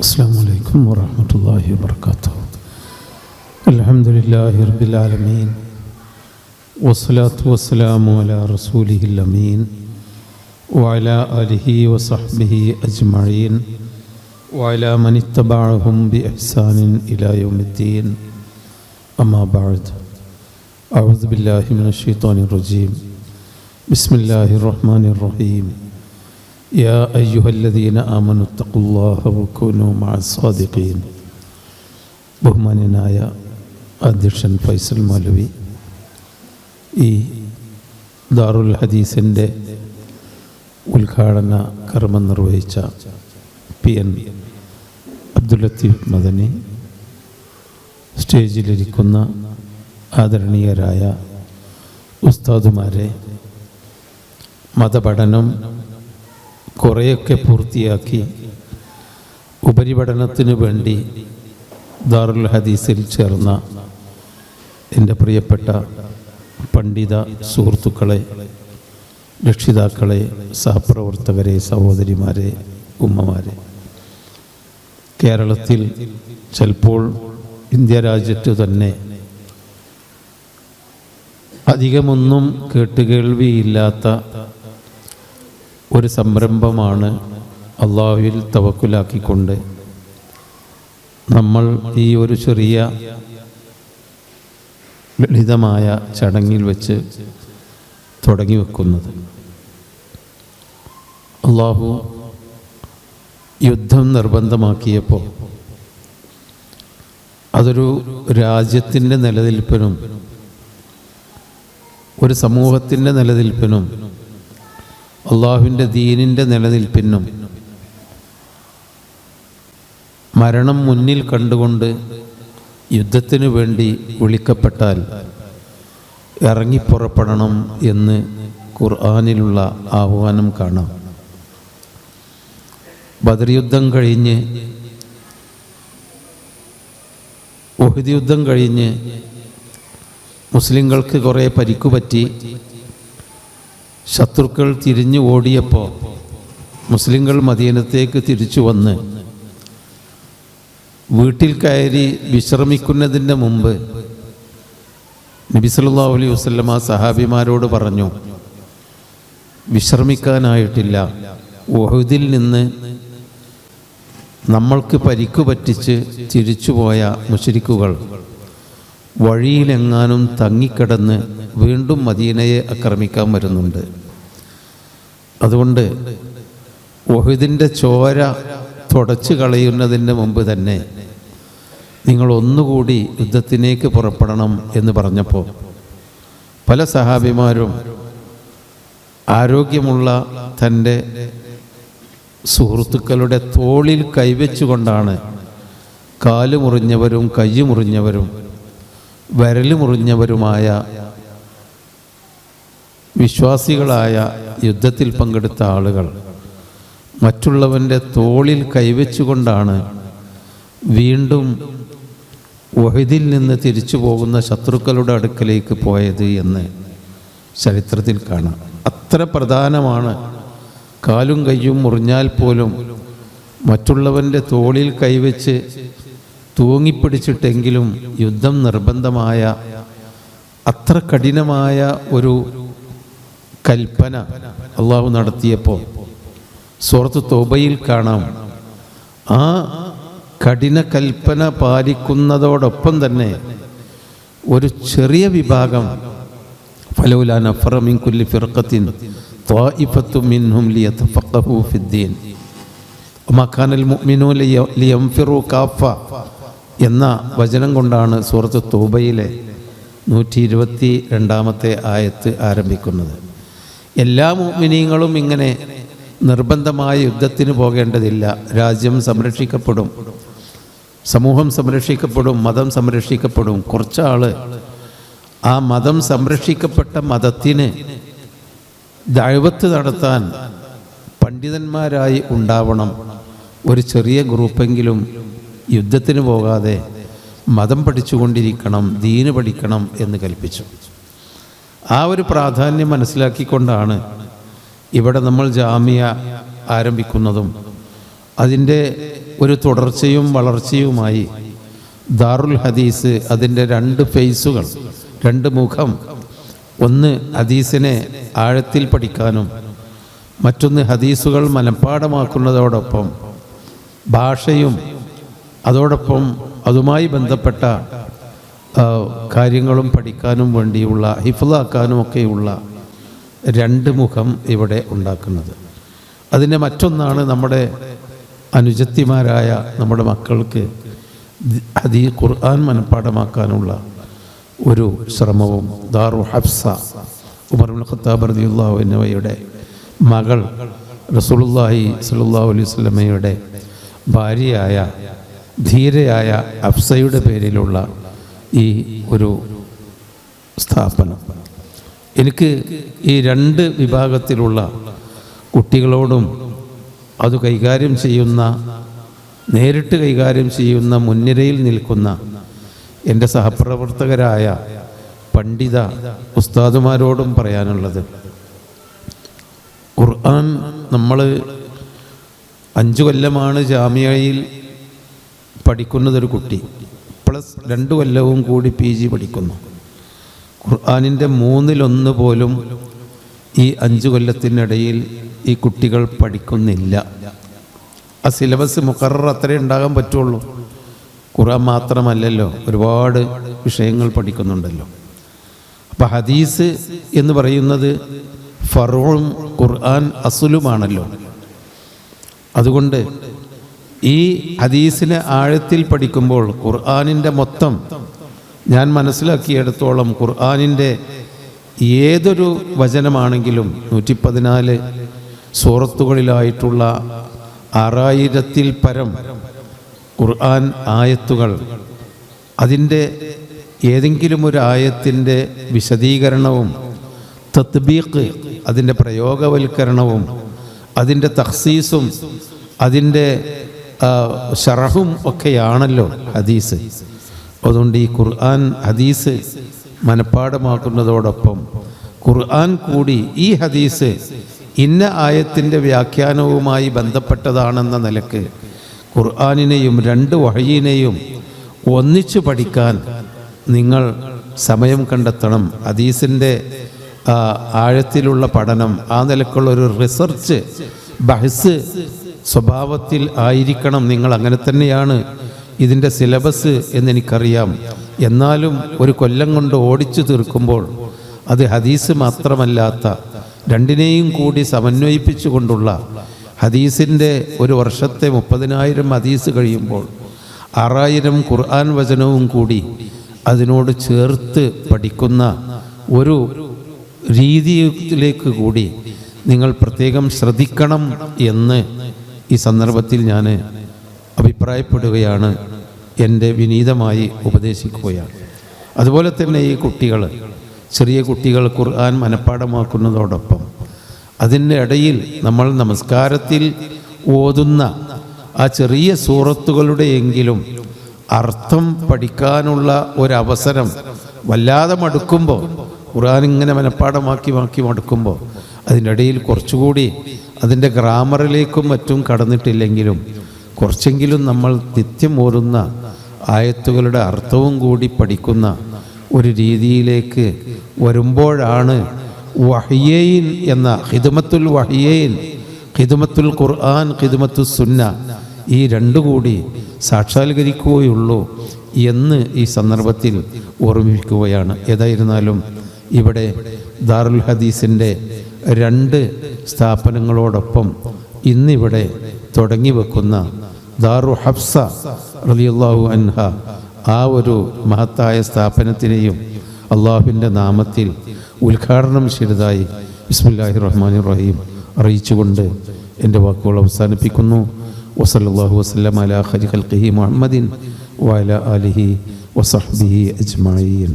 السلام عليكم ورحمة الله وبركاته. الحمد لله رب العالمين والصلاة والسلام على رسوله الأمين وعلى آله وصحبه أجمعين وعلى من اتبعهم بإحسان إلى يوم الدين. أما بعد أعوذ بالله من الشيطان الرجيم. بسم الله الرحمن الرحيم. يا أيها الذين آمنوا اتقوا الله وكونوا مع الصادقين ബഹുമാന്യനായ അധ്യക്ഷൻ ഫൈസൽ മൗലവി ഈ ദാറുൽ ഹദീസിൻ്റെ ഉദ്ഘാടന കർമ്മം നിർവഹിച്ച പി എൻ അബ്ദുൽ ലത്തീഫ് മദനി സ്റ്റേജിലിരിക്കുന്ന ആദരണീയരായ ഉസ്താദുമാരെ മതപഠനം കുറേയൊക്കെ പൂർത്തിയാക്കി. ഉപരിപഠനത്തിന് വേണ്ടി ദാറുൽ ഹദീസിൽ ചേർന്ന എന്റെ പ്രിയപ്പെട്ട പണ്ഡിത സുഹൃത്തുക്കളെ രക്ഷിതാക്കളെ സഹപ്രവർത്തകരെ സഹോദരിമാരെ ഉമ്മമാരെ. കേരളത്തിൽ ചിലപ്പോൾ ഇന്ത്യ രാജ്യത്ത് തന്നെ അധികമൊന്നും കേട്ടുകേൾവിയില്ലാത്ത ഒരു സംരംഭമാണ് അള്ളാഹുവിൽ തവക്കുലാക്കിക്കൊണ്ട്. നമ്മൾ ഈ ഒരു ചെറിയ ലളിതമായ ചടങ്ങിൽ വെച്ച് തുടങ്ങി വെക്കുന്നത്. അള്ളാഹു യുദ്ധം നിർബന്ധമാക്കിയപ്പോൾ അതൊരു രാജ്യത്തിന്റെ നിലനിൽപ്പിനും ഒരു സമൂഹത്തിന്റെ നിലനിൽപ്പിനും അള്ളാഹുവിന്റെ ദീനിന്റെ നിലനിൽപ്പിനും മരണം മുന്നിൽ കണ്ടുകൊണ്ട് യുദ്ധത്തിനു വേണ്ടി വിളിക്കപ്പെട്ടാൽ ഇറങ്ങിപ്പുറപ്പെടണം എന്ന് ഖുർആാനിലുള്ള ആഹ്വാനം കാണാം. ബദർ യുദ്ധം കഴിഞ്ഞ് ഒഹദ് യുദ്ധം കഴിഞ്ഞ് മുസ്ലിങ്ങൾക്ക് കുറേ പരിക്കുപറ്റി ശത്രുക്കൾ തിരിഞ്ഞു ഓടിയപ്പോൾ മുസ്ലിങ്ങൾ മദീനത്തേക്ക് തിരിച്ചു വന്ന് വീട്ടിൽ കയറി വിശ്രമിക്കുന്നതിന്റെ മുമ്പ് നബി സല്ലല്ലാഹു അലൈഹി വസല്ലമ സഹാബിമാരോട് പറഞ്ഞു വിശ്രമിക്കാനായിട്ടില്ല. ഒഹുദിൽ നിന്ന് നമ്മൾക്ക് പരിക്കു പറ്റിച്ച് തിരിച്ചുപോയ മുഷരിക്കുകൾ വഴിയിലെങ്ങാനും തങ്ങിക്കിടന്ന് വീണ്ടും മദീനയെ ആക്രമിക്കാൻ വരുന്നുണ്ട്. അതുകൊണ്ട് ഒഹിദിന്റെ ചോര തുടച്ചു കളയുന്നതിന് മുമ്പ് തന്നെ നിങ്ങൾ ഒന്നുകൂടി യുദ്ധത്തിലേക്ക് പുറപ്പെടണം എന്ന് പറഞ്ഞപ്പോൾ പല സഹാബിമാരും ആരോഗ്യമുള്ള തന്റെ സുഹൃത്തുക്കളുടെ തോളിൽ കൈവച്ചുകൊണ്ടാണ് കാൽ മുറിഞ്ഞവരും കൈ മുറിഞ്ഞവരും വിരൽ മുറിഞ്ഞവരുമായ വിശ്വാസികളായ യുദ്ധത്തിൽ പങ്കെടുത്ത ആളുകൾ. മറ്റുള്ളവന്റെ തോളിൽ കൈവച്ചുകൊണ്ടാണ് വീണ്ടും വഹിദിൽ നിന്ന് തിരിച്ചു പോകുന്ന ശത്രുക്കളുടെ അടുക്കലേക്ക് പോയത് എന്ന് ചരിത്രത്തിൽ കാണാം. അത്ര പ്രധാനമാണ് കാലും കയ്യും മുറിഞ്ഞാൽ പോലും മറ്റുള്ളവന്റെ തോളിൽ കൈവച്ച് തൂങ്ങിപ്പിടിച്ചിട്ടെങ്കിലും യുദ്ധം നിർബന്ധമായ അത്ര കഠിനമായ ഒരു കൽപ്പന അള്ളാഹു നടത്തിയപ്പോൾ സുഹൃത്ത് തോബയിൽ കാണാം. ആ കഠിന കൽപ്പന പാലിക്കുന്നതോടൊപ്പം തന്നെ ഒരു ചെറിയ വിഭാഗം ഫലൗല നഫറമിൻ കുല്ലി ഫിർഖത്തിൻ എന്ന വചനം കൊണ്ടാണ് സൂറത്ത് തോബയിലെ നൂറ്റി ഇരുപത്തി രണ്ടാമത്തെ ആയത്ത് ആരംഭിക്കുന്നത്. എല്ലാ മുഅ്മിനീങ്ങളും ഇങ്ങനെ നിർബന്ധമായ യുദ്ധത്തിന് പോകേണ്ടതില്ല. രാജ്യം സംരക്ഷിക്കപ്പെടും. സമൂഹം സംരക്ഷിക്കപ്പെടും. മതം സംരക്ഷിക്കപ്പെടും. കുറച്ചാൾ ആ മതം സംരക്ഷിക്കപ്പെട്ട മതത്തിന് ദൈവത്ത് നടത്താൻ പണ്ഡിതന്മാരായി ഉണ്ടാവണം. ഒരു ചെറിയ ഗ്രൂപ്പെങ്കിലും യുദ്ധത്തിന് പോകാതെ മതം പഠിച്ചുകൊണ്ടിരിക്കണം ദീന് പഠിക്കണം എന്ന് കൽപ്പിച്ചു. ആ ഒരു പ്രാധാന്യം മനസ്സിലാക്കിക്കൊണ്ടാണ് ഇവിടെ നമ്മൾ ജാമ്യ ആരംഭിക്കുന്നതും അതിന്റെ ഒരു തുടർച്ചയും വളർച്ചയുമായി ദാറുൽ ഹദീസ് അതിന്റെ രണ്ട് ഫേസുകൾ രണ്ട് മുഖം ഒന്ന് ഹദീസിനെ ആഴത്തിൽ പഠിക്കാനും മറ്റൊന്ന് ഹദീസുകൾ മനഃപ്പാടമാക്കുന്നതോടൊപ്പം ഭാഷയും അതോടൊപ്പം അതുമായി ബന്ധപ്പെട്ട കാര്യങ്ങളും പഠിക്കാനും വേണ്ടിയുള്ള ഹിഫ്ലാക്കാനും ഒക്കെയുള്ള രണ്ട് മുഖം ഇവിടെ ഉണ്ടാക്കുന്നത്. അതിന്റെ മറ്റൊന്നാണ് നമ്മുടെ അനുജത്തിമാരായ നമ്മുടെ മക്കൾക്ക് ഹദീ ഖുർആൻ മനഃപ്പാഠമാക്കാനുള്ള ഒരു ശ്രമവും. ദാറു ഹഫ്സ ഉമർ ഖത്താബ് റളിയല്ലാഹു എന്നിവയുടെ മകൾ റസൂലുള്ളാഹി സ്വല്ലല്ലാഹു അലൈഹി വസല്ലമയുടെ ഭാര്യയായ ധീരയായ അഫ്സയുടെ പേരിലുള്ള ഈ ഒരു സ്ഥാപനം. എനിക്ക് ഈ രണ്ട് വിഭാഗത്തിലുള്ള കുട്ടികളോടും അത് കൈകാര്യം ചെയ്യുന്ന നേരിട്ട് കൈകാര്യം ചെയ്യുന്ന മുൻനിരയിൽ നിൽക്കുന്ന എന്റെ സഹപ്രവർത്തകരായ പണ്ഡിത ഉസ്താദുമാരോടും പറയാനുള്ളത്. ഖുർആൻ നമ്മൾ അഞ്ചു കൊല്ലമാണ് ജാമ്യയിൽ പഠിക്കുന്നതൊരു കുട്ടി. പ്ലസ് രണ്ട് കൊല്ലവും കൂടി പി ജി പഠിക്കുന്നു. ഖുർആാനിന്റെ മൂന്നിലൊന്ന് പോലും ഈ അഞ്ചു കൊല്ലത്തിനിടയിൽ ഈ കുട്ടികൾ പഠിക്കുന്നില്ല. ആ സിലബസ് മുഖറർ അത്രേ ഉണ്ടാകാൻ പറ്റുള്ളൂ. ഖുർആൻ മാത്രമല്ലല്ലോ ഒരുപാട് വിഷയങ്ങൾ പഠിക്കുന്നുണ്ടല്ലോ. അപ്പം ഹദീസ് എന്ന് പറയുന്നത് ഫറോളും ഖുർആൻ അസുലുമാണല്ലോ. അതുകൊണ്ട് ഈ ഹദീസിനെ ആഴത്തിൽ പഠിക്കുമ്പോൾ ഖുർആാനിന്റെ മൊത്തം ഞാൻ മനസ്സിലാക്കിയെടുത്തോളം ഖുർആാനിന്റെ ഏതൊരു വചനമാണെങ്കിലും നൂറ്റി പതിനാല് സൂറത്തുകളിലായിട്ടുള്ള ആറായിരത്തിൽ പരം ഖുർആൻ ആയത്തുകൾ അതിന്റെ ഏതെങ്കിലും ഒരു ആയത്തിന്റെ വിശദീകരണവും തത്ബീഖ് അതിന്റെ പ്രയോഗവൽക്കരണവും അതിന്റെ തഖ്സീസും അതിന്റെ ഷറഹും ഒക്കെയാണല്ലോ ഹദീസ്. അതുകൊണ്ട് ഈ ഖുർആൻ ഹദീസ് മനഃപ്പാടമാക്കുന്നതോടൊപ്പം ഖുർആൻ കൂടി ഈ ഹദീസ് ഇന്ന ആയത്തിന്റെ വ്യാഖ്യാനവുമായി ബന്ധപ്പെട്ടതാണെന്ന നിലയ്ക്ക് ഖുർആാനിനെയും രണ്ട് വഹയിനെയും ഒന്നിച്ചു പഠിക്കാൻ നിങ്ങൾ സമയം കണ്ടെത്തണം. ഹദീസിന്റെ ആഴത്തിലുള്ള പഠനം ആ നിലക്കുള്ള ഒരു റിസർച്ച് ബഹസ് സ്വഭാവത്തിൽ ആയിരിക്കണം. നിങ്ങൾ അങ്ങനെ തന്നെയാണ് ഇതിന്റെ സിലബസ് എന്നെനിക്കറിയാം. എന്നാലും ഒരു കൊല്ലം കൊണ്ട് ഓടിച്ചു തീർക്കുമ്പോൾ അത് ഹദീസ് മാത്രമല്ലാത്ത രണ്ടിനെയും കൂടി സമന്വയിപ്പിച്ചുകൊണ്ടുള്ള ഹദീസിന്റെ ഒരു വർഷത്തെ മുപ്പതിനായിരം ഹദീസ് കഴിയുമ്പോൾ ആറായിരം ഖുർആൻ വചനവും കൂടി അതിനോട് ചേർത്ത് പഠിക്കുന്ന ഒരു രീതിയിലേക്ക് കൂടി നിങ്ങൾ പ്രത്യേകം ശ്രദ്ധിക്കണം എന്ന് ഈ സന്ദർഭത്തിൽ ഞാൻ അഭിപ്രായപ്പെടുകയാണ് എന്റെ വിനീതമായി ഉപദേശിക്കുകയാണ്. അതുപോലെ തന്നെ ഈ കുട്ടികൾ ചെറിയ കുട്ടികൾ ഖുർആൻ മനഃപ്പാടമാക്കുന്നതോടൊപ്പം അതിന്റെ ഇടയിൽ നമ്മൾ നമസ്കാരത്തിൽ ഓതുന്ന ആ ചെറിയ സൂറത്തുകളുടെ എങ്കിലും അർത്ഥം പഠിക്കാനുള്ള ഒരവസരം വല്ലാതെ മടുക്കുമ്പോൾ ഖുർആൻ ഇങ്ങനെ മനഃപ്പാടമാക്കി മാക്കി മടുക്കുമ്പോൾ അതിന്റെ ഇടയിൽ കുറച്ചുകൂടി അതിന്റെ ഗ്രാമറിലേക്കും മറ്റും കടന്നിട്ടില്ലെങ്കിലും കുറച്ചെങ്കിലും നമ്മൾ നിത്യം ഓരുന്ന ആയത്തുകളുടെ അർത്ഥവും കൂടി പഠിക്കുന്ന ഒരു രീതിയിലേക്ക് വരുമ്പോഴാണ് വഹിയയിൻ എന്ന ഹിദമത്തുൽ വഹിയയിൻ ഹിദമത്തുൽ ഖുർആൻ ഹിദമത്തു സുന്ന ഈ രണ്ടു കൂടി സാക്ഷാത്കരിക്കുകയുള്ളൂ എന്ന് ഈ സന്ദർഭത്തിൽ ഓർമ്മിപ്പിക്കുകയാണ്. ഏതായിരുന്നാലും ഇവിടെ ദാറുൽ ഹദീസിന്റെ രണ്ട് സ്ഥാപനങ്ങളോടൊപ്പം ഇന്നിവിടെ തുടങ്ങി വെക്കുന്ന ദാറു ഹഫ്സ റളിയല്ലാഹു അൻഹ ആ ഒരു മഹത്തായ സ്ഥാപനത്തിനെയും അള്ളാഹുവിന്റെ നാമത്തിൽ ഉദ്ഘാടനം ചെയ്തതായി ബിസ്മില്ലാഹി റഹ്മാൻ റഹീം അറിയിച്ചുകൊണ്ട് എന്റെ വാക്കുകൾ അവസാനിപ്പിക്കുന്നു. വസല്ലാഹു വസ്ലം അല ഹരി ഖൽഖിഹി മുഹമ്മദിൻ വഅല അലിഹി വസഹ്ബിഹി അജ്മഈൻ.